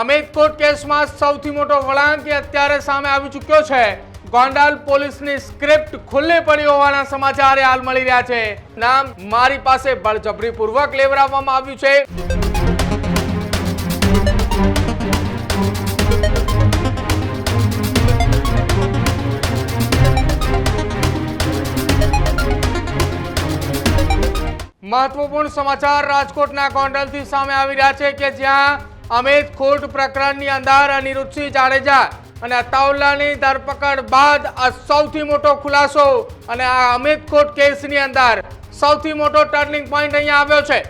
અમિત કેસમાં સૌથી મોટો વળાંક અત્યારે સામે આવી ચૂક્યો છે. ગોંડલ પોલીસની સ્ક્રિપ્ટ ખુલ્લી પડી હોવાના સમાચાર હાલ મળી રહ્યા છે. નામ મારી પાસે બળજબરીપૂર્વક લેવડાવવામાં આવ્યું છે. મહત્વપૂર્ણ સમાચાર રાજકોટના ગોંડલથી સામે આવી રહ્યા છે કે જ્યાં અમિત ખોટ પ્રકરણની અંદર અનિરુદ્ધસિંહ જાડેજા અને અતાઉલ્લાની ધરપકડ બાદ આ સૌથી મોટો ખુલાસો અને આ અમિત ખોટ કેસની અંદર સૌથી મોટો ટર્નિંગ પોઈન્ટ અહીંયા આવ્યો છે.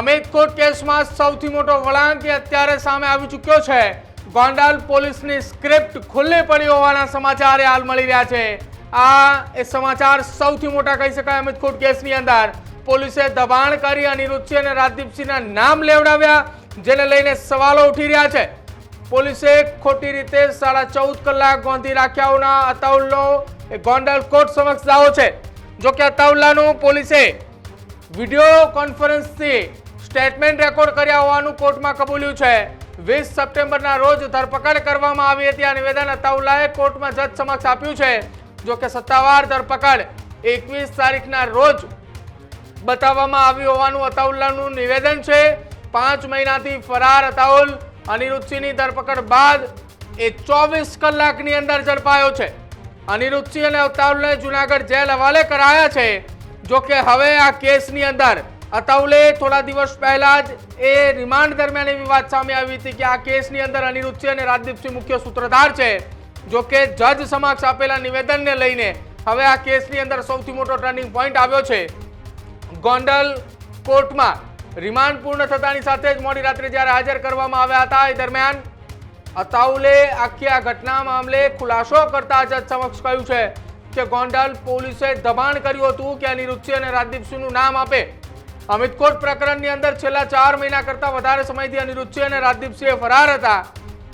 અમિત ખોટ કેસમાં સૌથી મોટો વળાંક અત્યારે સામે આવી ચૂક્યો છે. ગોંડલ પોલીસની સ્ક્રિપ્ટ ખુલ્લી પડી હોવાના સમાચાર હાલ મળી રહ્યા છે. આ એ સમાચાર સૌથી મોટા કહી શકાય અમિત ખોટ કેસની અંદર. પોલીસે દબાણ કરી અનિરુદ્ધસિંહ અને રાજદીપસિંહના નામ લેવડાવ્યા. જેને લઈને સવાલો ઉઠી રહ્યા છે. પોલીસે ખોટી રીતે સાડા ચૌદ કલાક ગોંધી રાખ્યાઓના અતાઉલ્લો એ ગોંડલ કોર્ટ સમક્ષ દાવો છે. જો કે અતાઉલ્લાનું પોલીસે વીડિયો કોન્ફરન્સથી સ્ટેટમેન્ટ રેકોર્ડ કર્યા હોવાનું કોર્ટમાં કબૂલ્યું છે. વીસ સપ્ટેમ્બરના રોજ ધરપકડ કરવામાં આવી હતી. આ નિવેદન અતાઉલ્લાએ કોર્ટમાં જજ સમક્ષ આપ્યું છે. જો કે સત્તાવાર ધરપકડ એકવીસ તારીખના રોજ બતાવવામાં આવ્યું હોવાનું અતાઉલ્લાનું નિવેદન છે. પાંચ મહિનાથી ફરાર અતાઉલ અનિરુદ્ધસિંહની ધરપકડ બાદ એ ચોવીસ કલાકની અંદર ઝડપાયો છે. અનિરુદ્ધસિંહ અને અતાઉલને જુનાગઢ જેલ હવાલે કરાયા છે. જો કે હવે આ કેસની અંદર અતાઉલે થોડા દિવસ પહેલા જ એ રિમાન્ડ દરમિયાન એવી વાત સામે આવી હતી કે આ કેસની અંદર અનિરુદ્ધસિંહ અને રાજદીપસિંહ મુખ્ય સૂત્રધાર છે. જો કે જજ સમક્ષ આપેલા નિવેદનને લઈને હવે આ કેસની અંદર સૌથી મોટો ટર્નિંગ પોઈન્ટ આવ્યો છે. ગોંડલ કોર્ટમાં રિમાન્ડ પૂર્ણ થતાની સાથે જ મોડી રાત્રે જ્યારે હાજર કરવામાં આવ્યા હતા, એ દરમિયાન અતાઉલે આખી આ ઘટના મામલે ખુલાસો કરતા જજ સમક્ષ કહ્યું છે કે ગોંડલ પોલીસે દબાણ કર્યું હતું કે અનિરુદ્ધસિંહ અને રાજદીપસિંહનું નામ આપે. અમિતકોટ પ્રકરણની અંદર છેલ્લા ચાર મહિના કરતાં વધારે સમયથી અનિરુદ્ધસિંહ અને રાજદીપસિંહ ફરાર હતા.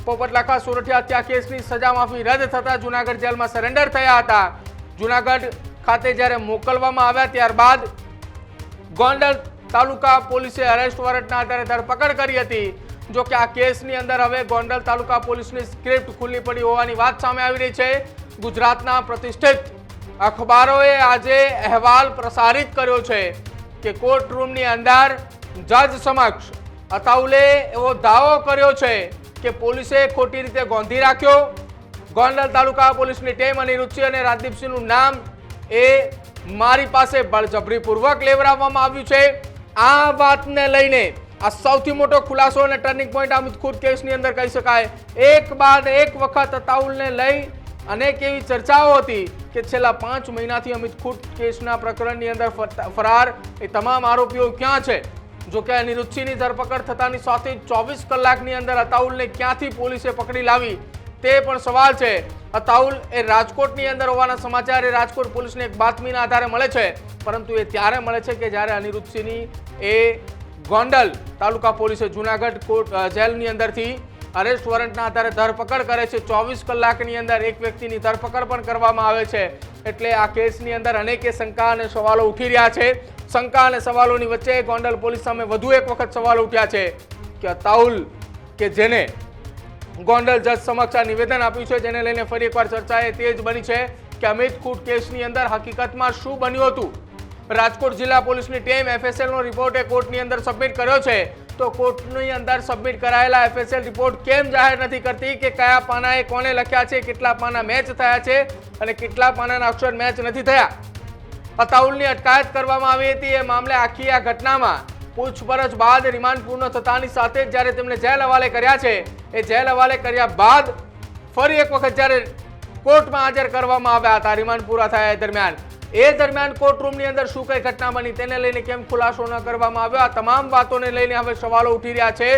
પોપટ લાખા સુરઠિયા હત્યા કેસની સજા માફી રદ થતા જુનાગઢ જેલમાં સરેન્ડર થયા હતા. જુનાગઢ ખાતે જ્યારે મોકલવામાં આવ્યા ત્યારબાદ ગોંડલ તાલુકા પોલીસે અરેસ્ટ વોરંટના આધારે ધરપકડ કરી હતી. જો કે આ કેસની અંદર હવે ગોંડલ તાલુકા પોલીસની સ્ક્રિપ્ટ ખુલ્લી પડી હોવાની વાત સામે આવી રહી છે. ગુજરાતના પ્રતિષ્ઠિત અખબારોએ આજે અહેવાલ પ્રસારિત કર્યો છે કે કોર્ટ રૂમની અંદર જજ સમક્ષ અતાઉલે એવો દાવો કર્યો છે કે પોલીસે ખોટી રીતે ગોંધી રાખ્યો. ગોંડલ તાલુકા પોલીસની ટીમ અને રુચિ અને રાજદીપસિંહનું નામ એ મારી પાસે બળજબરીપૂર્વક લેવડાવવામાં આવ્યું છે. આ વાતને લઈને આ સૌથી મોટો ખુલાસો અને ટર્નિંગ પોઈન્ટ અમિત ખુદ કેસની અંદર કહી શકાય. એક બાદ એક વખત અતાઉલને લઈ અનેક એવી ચર્ચાઓ હતી કે છેલ્લા પાંચ મહિનાથી અમિત ખુટ કેસના પ્રકરણની અંદર ફરાર. એ તમામ આરોપીઓ ક્યાં છે? જો કે નિરુચ્છીની ધરપકડ થતાની સાથે ચોવીસ કલાકની અંદર અતાઉલને ક્યાંથી પોલીસે પકડી લાવી? તે પણ સવાલ છે. અતાઉલ એ રાજકોટની અંદર હોવાના સમાચાર, એ રાજકોટ પોલીસને એક બાતમીના આધારે મળે છે. પરંતુ એ ત્યારે મળે છે કે જ્યારે અનિરુદ્ધસિંહની એ ગોંડલ તાલુકા પોલીસે જુનાગઢ કોર્ટ જેલની અંદરથી અરેસ્ટ વોરંટના આધારે ધરપકડ કરે છે. ચોવીસ કલાકની અંદર એક વ્યક્તિની ધરપકડ પણ કરવામાં આવે છે. એટલે આ કેસની અંદર અનેકે શંકા અને સવાલો ઉઠી રહ્યા છે. શંકા અને સવાલોની વચ્ચે ગોંડલ પોલીસ સામે વધુ એક વખત સવાલ ઉઠ્યા છે કે અતાઉલ કે જેને ગોંડલ જજ સમક્ષ આ નિવેદન આપ્યું છે, જેને લઈને ફરી એકવાર ચર્ચા એ તે જ બની છે કે અમિત ખૂટ કેસની અંદર હકીકતમાં શું બન્યું હતું. રાજકોટ જિલ્લા પોલીસની ટીમ એફએસએલનો રિપોર્ટ એ કોર્ટની અંદર સબમિટ કર્યો છે. તો કોર્ટની અંદર સબમિટ કરાયેલા એફએસએલ રિપોર્ટ કેમ જાહેર નથી કરતી કે કયા પાનાએ કોને લખ્યા છે, કેટલા પાના મેચ થયા છે અને કેટલા પાનાના અક્ષર મેચ નથી થયા. અતાઉલની અટકાયત કરવામાં આવી હતી, એ મામલે આખી આ ઘટનામાં પૂછપરછ બાદ રિમાન્ડ પૂર્ણ થતાની સાથે જ જ્યારે તેમને જેલ હવાલે કર્યા છે, એ જેલ હવાલે કર્યા બાદ ફરી એક વખત જ્યારે કોર્ટમાં હાજર કરવામાં આવ્યા હતા, રિમાન્ડ પૂરા થયા દરમિયાન. એ દરમિયાન કોર્ટ રૂમની અંદર શું કઈ ઘટના બની તેને લઈને કેમ ખુલાસો ન કરવામાં આવ્યો? આ તમામ વાતોને લઈને હવે સવાલો ઉઠી રહ્યા છે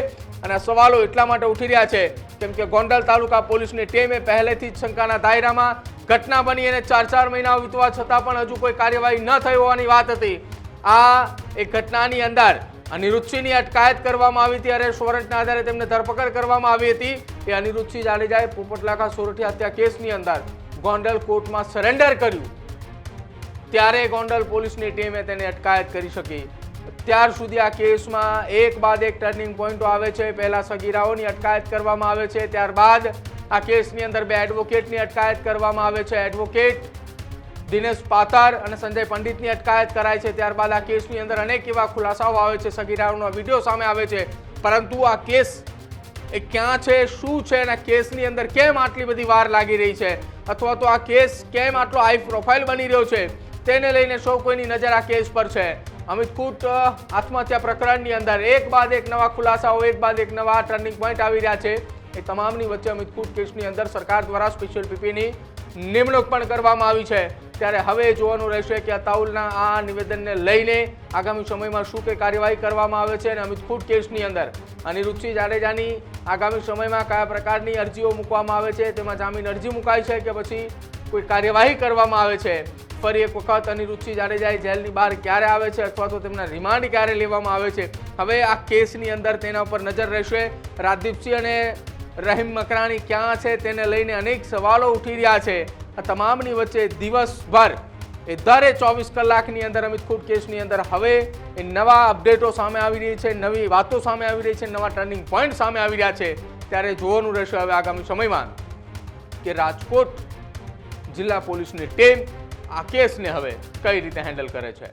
અને સવાલો એટલા માટે ઉઠી રહ્યા છે કેમ કે ગોંડલ તાલુકા પોલીસની ટીમે પહેલેથી જ શંકાના દાયરામાં ઘટના બની અને ચાર ચાર મહિના વીતવા છતાં પણ હજુ કોઈ કાર્યવાહી ન થઈ હોવાની વાત હતી. આ એક ઘટનાની અંદર અનિરુદ્ધસિંહની અટકાયત કરવામાં આવી હતી. અરેસ્ટ વોરંટના આધારે તેમને ધરપકડ કરવામાં આવી હતી. એ અનિરુદ્ધસિંહ જાડેજાએ પોપટલાખા સોરઠી હત્યા કેસની અંદર ગોંડલ કોર્ટમાં સરેન્ડર કર્યું. ત્યારે ગોંડલ પોલીસની ટીમે તેને અટકાયત કરી શકી. ત્યાર સુધી આ કેસમાં એક બાદ એક ટર્નિંગ પોઈન્ટો આવે છે. પહેલા સગીરાઓની અટકાયત કરવામાં આવે છે. ત્યારબાદ આ કેસની અંદર બે એડવોકેટની અટકાયત કરવામાં આવે છે. એડવોકેટ દિનેશ પાતર અને સંજય પંડિતની અટકાયત કરાય છે. ત્યારબાદ આ કેસની અંદર અનેક એવા ખુલાસાઓ આવે છે. સગીરાઓનો વીડિયો સામે આવે છે. પરંતુ આ કેસ એ ક્યાં છે, શું છે અને કેસની અંદર કેમ આટલી બધી વાર લાગી રહી છે? અથવા તો આ કેસ કેમ આટલો હાઈ પ્રોફાઇલ બની રહ્યો છે? તેને લઈને સૌ કોઈની નજર આ કેસ પર છે. અમિત કૂટ આત્મહત્યા પ્રકરણની અંદર એક બાદ એક નવા ખુલાસાઓ, એક બાદ એક નવા ટર્નિંગ પોઈન્ટ આવી રહ્યા છે. એ તમામની વચ્ચે અમિત કૂટ કેસની અંદર સરકાર દ્વારા સ્પેશિયલ પીપીની નિમણૂક પણ કરવામાં આવી છે. ત્યારે હવે જોવાનું રહેશે કે અતાઉલના આ નિવેદનને લઈને આગામી સમયમાં શું કે કાર્યવાહી કરવામાં આવે છે અને અમિત ખૂટ કેસની અંદર અનિરુદ્ધસિંહ જાડેજાની આગામી સમયમાં કયા પ્રકારની અરજીઓ મૂકવામાં આવે છે, તેમાં જામીન અરજી મુકાય છે કે પછી કોઈ કાર્યવાહી કરવામાં આવે છે? ફરી એક વખત અનિરુદ્ધસિંહ જાડેજાએ જેલની બહાર ક્યારે આવે છે અથવા તો તેમના રિમાન્ડ ક્યારે લેવામાં આવે છે? હવે આ કેસની અંદર તેના ઉપર નજર રહેશે. રાજદીપસિંહ અને રહીમ મકરાણી ક્યાં છે? તેને લઈને અનેક સવાલો ઉઠી રહ્યા છે. આ તમામની વચ્ચે દિવસભર, એ દરે ચોવીસ કલાકની અંદર અમિત ખૂટ કેસની અંદર હવે એ નવા અપડેટો સામે આવી રહી છે, નવી વાતો સામે આવી રહી છે, નવા ટર્નિંગ પોઈન્ટ સામે આવી રહ્યા છે, ત્યારે જોવાનું રહેશે હવે આગામી સમયમાં કે રાજકોટ જિલ્લા પોલીસની ટીમ આ કેસને હવે કઈ રીતે હેન્ડલ કરે છે.